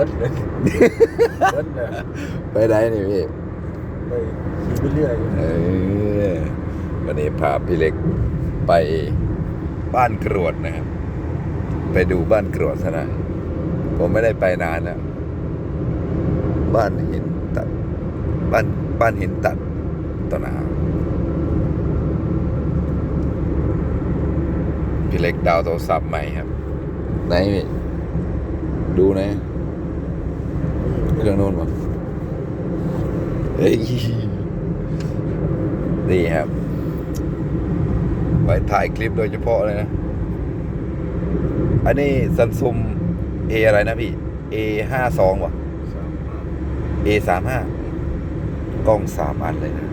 บิดเลยเบิดเลยไปไหนนี่พี่ไปขี่ไปเรื่อยเออวันนี้พาพี่เล็กไปบ้านกรวดนะครับ ไปดูบ้านกรวดซะหน่อยผมไม่ได้ไปนานแล้ว บ้านหินตัด บ้านบ้านหินตัดตอนหนาวพี่เล็กดาวน์โทรศัพท์ใหม่ครับ ไหนพี่ดูนะ เครื่องโน้นวะเฮ้ยนี่ครับ ไว้ถ่ายคลิปโดยเฉพาะเลยนะ อันนี้ซันซุม A อะไรนะพี่ A ห้าสองวะ A สามห้ากล้องสามอันเลยนะ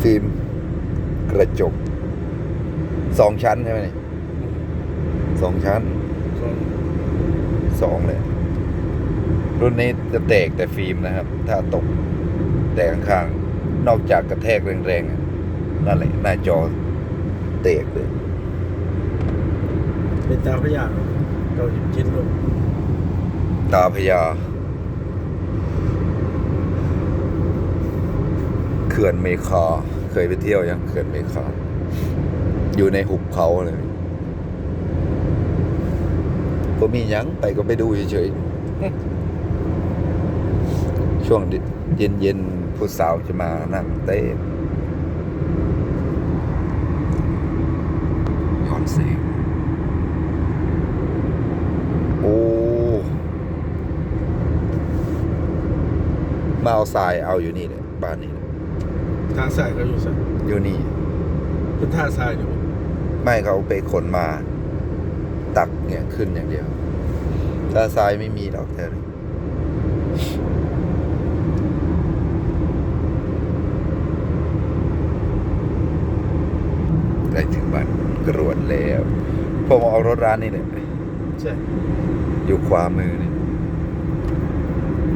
ฟิล์มกระจก สองชั้นใช่ไหมนี่สองชั้นสองเลย รุ่นนี้จะแตกแต่ฟิล์มนะครับ ถ้าตกแตกข้างๆนอกจากกระแทกแรงๆอะนั่นแหละหน้าจอแตกเลย เป็นตาพระยาเราเห็นจิตลงตาพญาเขื่อนเมคาเคยไปเที่ยวยังเขื่อนเมคา อยู่ในหุบเขาเลยก็มีหยังไปก็ไปดูเฉยๆช่วงเย็นเย็นๆผู้สาวจะมานั่งเต้นย้อนแสงโอ้ มาเอาทรายเอาอยู่นี่เลยบ้านนี้เลยทางสายเขาอยู่สักอยู่นี่ เป็นท่าทรายอยู่ ไม่เขาไปขนมา ตักเนี่ยขึ้นอย่างเดียว ถ้าทรายไม่มีหรอกแถวนี้ได้ถึงบ้านกรวดแล้ว ผมเอารถร้านนี้เนี่ยใช่ อยู่ขวามือเนี่ย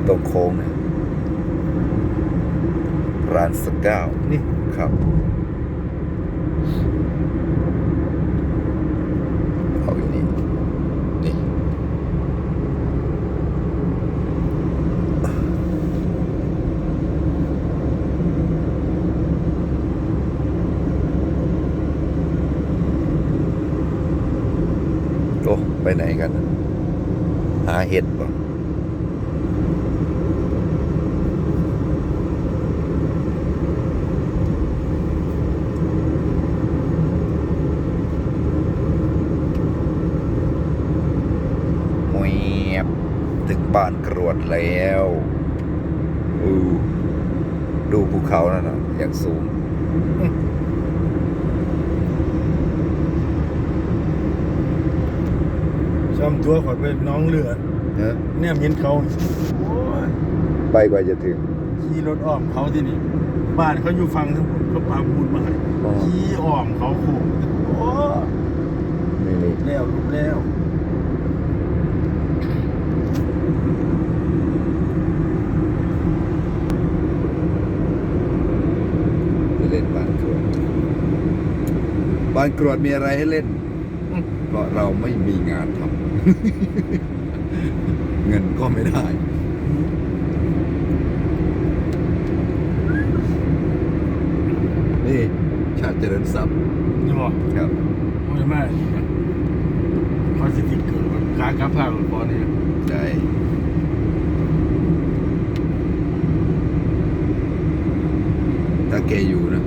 ตรงโค้งเนี่ยร้านสกาวนี่ครับ เอาอยู่นี่ นี่ โอ้ ไปไหนกัน หาเห็ดป่มวยบถึงบ้านกรวดแล้วดูภูเขานั่นนะอย่างสูง ซ่อมตัวขอยเป็นน้องเรือเนอะเนี่ยมินเขาโอ้ยไปกว่าจะถึง ขี่รถอ้อมเขาที่นี่ บ้านเขาอยู่ฝั่งทั้งหมดเขาปาบูนมาให้อ๋อ ขี่อ้อมเขาโค้งโอ้นี่นี่แล้วลุกแล้วไปเล่นบ้านกรวดบ้านกรวดมีอะไรให้เล่น เพราะเราไม่มีงานทำ เงินก็ไม่ได้นี่ชาติเจริญทรัพย์นี่บอกครับโอ้ยแม่คอนสติกเกอร์มันขากระเพราหรือเปล่าเนี่ยใช่ถ้าแกอยู่นะ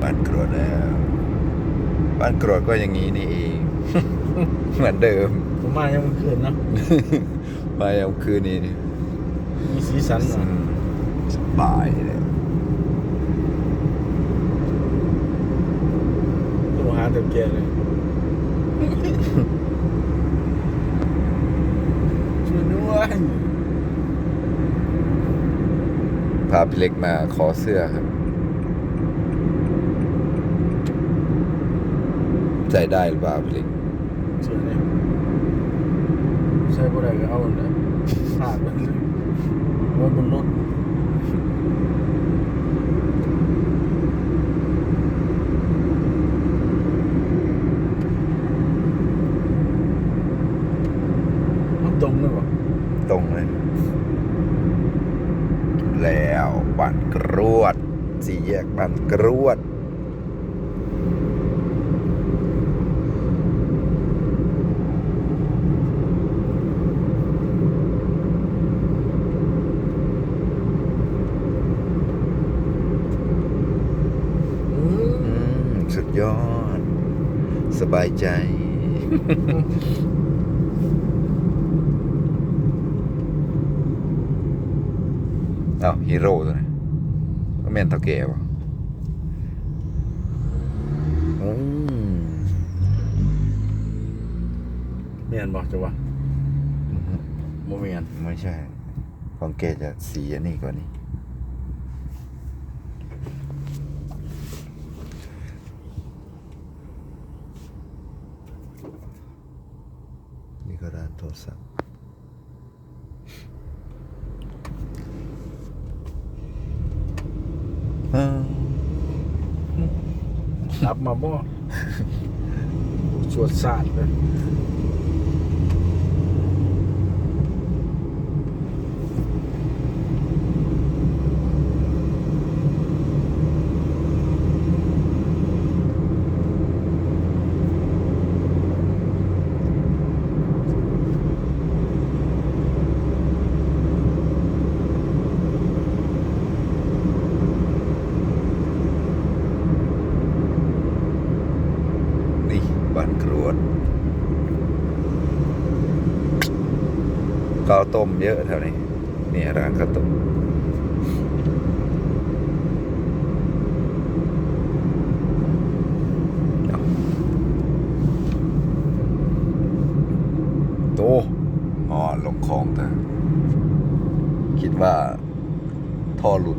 บ้านกรวดแล้ว บ้านกรวดก็อย่างนี้นี่เอง เหมือนเดิมผมมายังมันเกินเนาะมาเอาคืนนี้นี่มีสีสันหน่อยสบายเลยตัวหาแต่แกเลยช่วยด้วยพาพี่เล็กมาขอเสื้อครับ ใส่ได้หรือเปล่าพี่เล็กช่วยเลยใช่บ่ได้ก็เอาเลยขาดไปเลยรถบนรถมันตรงเลยวะตรงเลย แล้วบ้านกรวดสี่แยกบ้านกรวด อืม อืม สุดยอด ส บายใจ เอาฮีโร่ตัวนี้ก็แม่นเท่าแก่ปะอืมเมียนบอกจะวะโมเมียนไม่ใช่ ของแกจะสีอันนี้กว่านี้ นี่ก็ร้านโทรศัพท์อ้าว รับมาบ่สวดศาสตร์เลย นี่บ้านกรวด ข้าวต้มเยอะแถวนี้นี่ร้านข้าวต้มเอาโตอ๋อลงคลองแต่คิดว่าท่อหลุด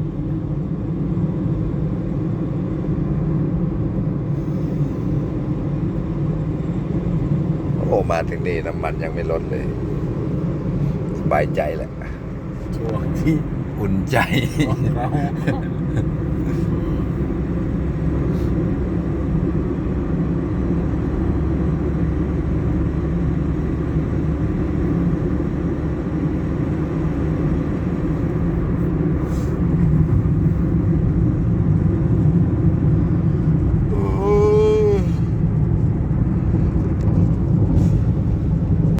โอ้มาถึงนี่น้ำมันยังไม่ลดเลย บายใจแหละ ช่วงที่อุ่นใจเรา